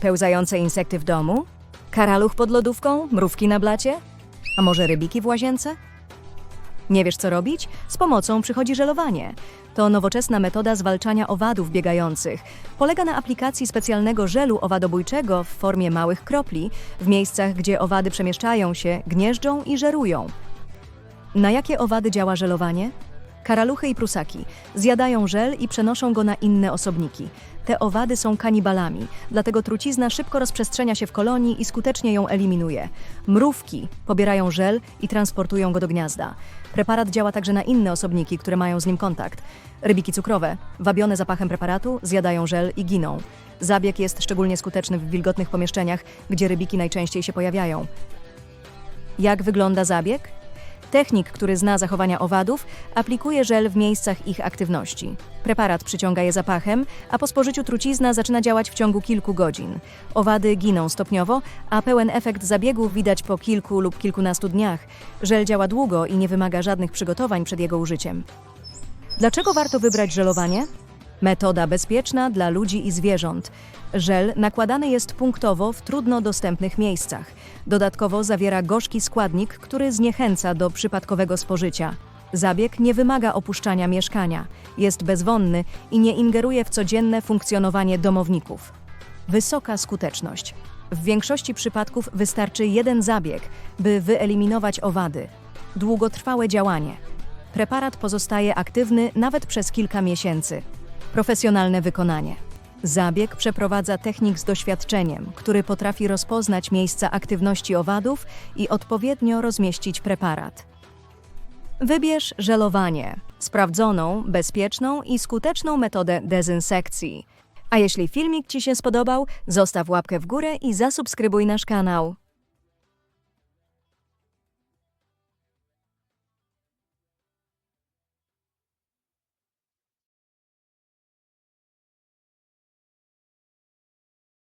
Pełzające insekty w domu? Karaluch pod lodówką? Mrówki na blacie? A może rybiki w łazience? Nie wiesz, co robić? Z pomocą przychodzi żelowanie. To nowoczesna metoda zwalczania owadów biegających. Polega na aplikacji specjalnego żelu owadobójczego w formie małych kropli w miejscach, gdzie owady przemieszczają się, gnieżdżą i żerują. Na jakie owady działa żelowanie? Karaluchy i prusaki zjadają żel i przenoszą go na inne osobniki. Te owady są kanibalami, dlatego trucizna szybko rozprzestrzenia się w kolonii i skutecznie ją eliminuje. Mrówki pobierają żel i transportują go do gniazda. Preparat działa także na inne osobniki, które mają z nim kontakt. Rybiki cukrowe, wabione zapachem preparatu, zjadają żel i giną. Zabieg jest szczególnie skuteczny w wilgotnych pomieszczeniach, gdzie rybiki najczęściej się pojawiają. Jak wygląda zabieg? Technik, który zna zachowania owadów, aplikuje żel w miejscach ich aktywności. Preparat przyciąga je zapachem, a po spożyciu trucizna zaczyna działać w ciągu kilku godzin. Owady giną stopniowo, a pełen efekt zabiegu widać po kilku lub kilkunastu dniach. Żel działa długo i nie wymaga żadnych przygotowań przed jego użyciem. Dlaczego warto wybrać żelowanie? Metoda bezpieczna dla ludzi i zwierząt. Żel nakładany jest punktowo w trudno dostępnych miejscach. Dodatkowo zawiera gorzki składnik, który zniechęca do przypadkowego spożycia. Zabieg nie wymaga opuszczania mieszkania, jest bezwonny i nie ingeruje w codzienne funkcjonowanie domowników. Wysoka skuteczność. W większości przypadków wystarczy jeden zabieg, by wyeliminować owady. Długotrwałe działanie. Preparat pozostaje aktywny nawet przez kilka miesięcy. Profesjonalne wykonanie. Zabieg przeprowadza technik z doświadczeniem, który potrafi rozpoznać miejsca aktywności owadów i odpowiednio rozmieścić preparat. Wybierz żelowanie sprawdzoną, bezpieczną i skuteczną metodę dezynsekcji. A jeśli filmik Ci się spodobał, zostaw łapkę w górę i zasubskrybuj nasz kanał.